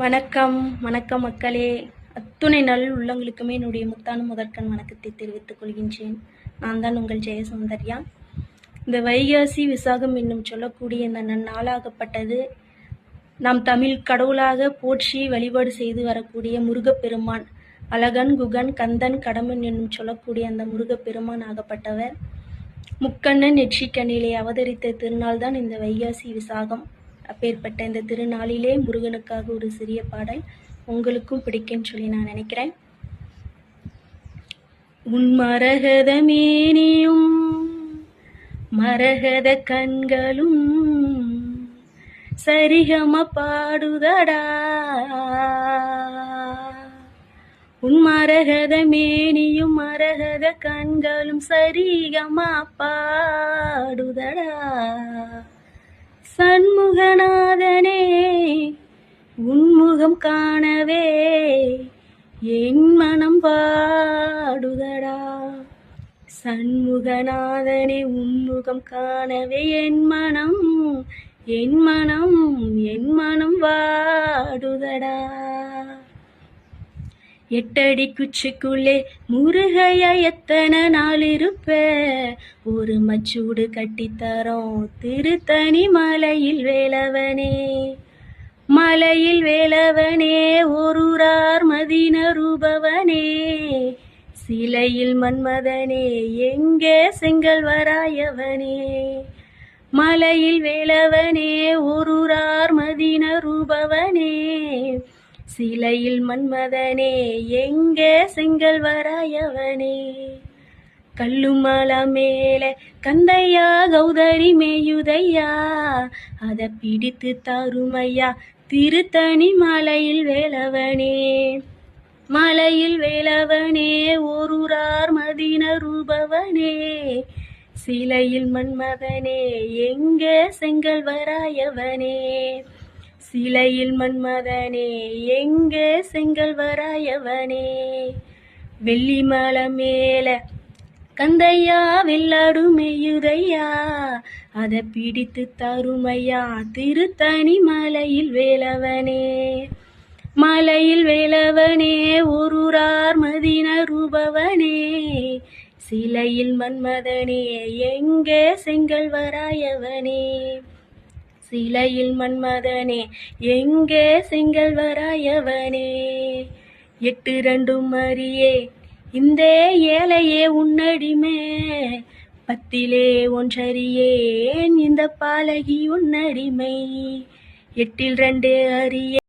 வணக்கம் வணக்கம் மக்களே. அத்துணை நல் உள்ளங்களுக்குமே என்னுடைய முத்தான முதற்கண் வணக்கத்தை தெரிவித்துக் கொள்கின்றேன். நான் தான் உங்கள் ஜெயசுந்தர்யா. இந்த வைகாசி விசாகம் என்னும் சொல்லக்கூடிய இந்த நன்னாளாகப்பட்டது நாம் தமிழ் கடவுளாக போற்றி வழிபாடு செய்து வரக்கூடிய முருகப்பெருமான் அழகன் குகன் கந்தன் கடமன் என்னும் சொல்லக்கூடிய அந்த முருகப்பெருமான் ஆகப்பட்டவர். முக்கண்ணன் நெற்றிக்கண்ணிலே அவதரித்த திருநாள் தான் இந்த வைகாசி விசாகம். அப்பேற்பட்ட இந்த திருநாளிலே முருகனுக்காக ஒரு சிறிய பாடல் உங்களுக்கும் பிடிக்கும்னு சொல்லி நான் நினைக்கிறேன். உன் மரகத மேனியும் மரகத கண்களும் சரிகம பாடுதடா. உன் மரகத மேனியும் மரகத கண்களும் சரிகமா பாடுதடா. என் மனம் பாடுதடா. சண்முகநாதனே உன்முகம் காணவே என் மனம். என் மனம் என் மனம் வாடுதடா. எட்டடி குச்சிக்குள்ளே முருகைய எத்தனை நாள் இருப்ப? ஒரு மச்சூடு கட்டித்தரோம் திருத்தணி மலையில் வேலவனே. மலையில் வேலவனே ஒருரார் மதினருபவனே. சிலையில் மன்மதனே எங்கே செங்கல் வராயவனே மலையில் வேலவனே ஒருரார் மதினருபவனே. சிலையில் மன்மதனே எங்கே செங்கல் வராயவனே கல்லுமல மேல கந்தையா கௌதரி மேயுதையா? அதை பிடித்து தருமையா திருத்தணி மலையில் வேலவனே. மலையில் வேலவனே ஒருரார் மதின ரூபவனே. சிலையில் மன்மதனே எங்க செங்கல் வராயவனே? சிலையில் மன்மதனே எங்கே செங்கல் வராயவனே? வெள்ளி மேல மேலே தந்தையா மெய்யுதையா அதை பிடித்து தருமையா திருத்தணி மலையில் வேலவனே. மலையில் வேலவனே ஒருரார் மதின ரூபவனே சிலையில் மன்மதனே எங்கே செங்கல் வராயவனே? சிலையில் மன்மதனே எங்கே செங்கல் வராயவனே? எட்டு ரெண்டும் மரியே இந்த ஏழையே உன்னடிமே பத்திலே ஒன்றறியேன் இந்த பாலகி உன்னடிமை எட்டில் ரெண்டு அறிய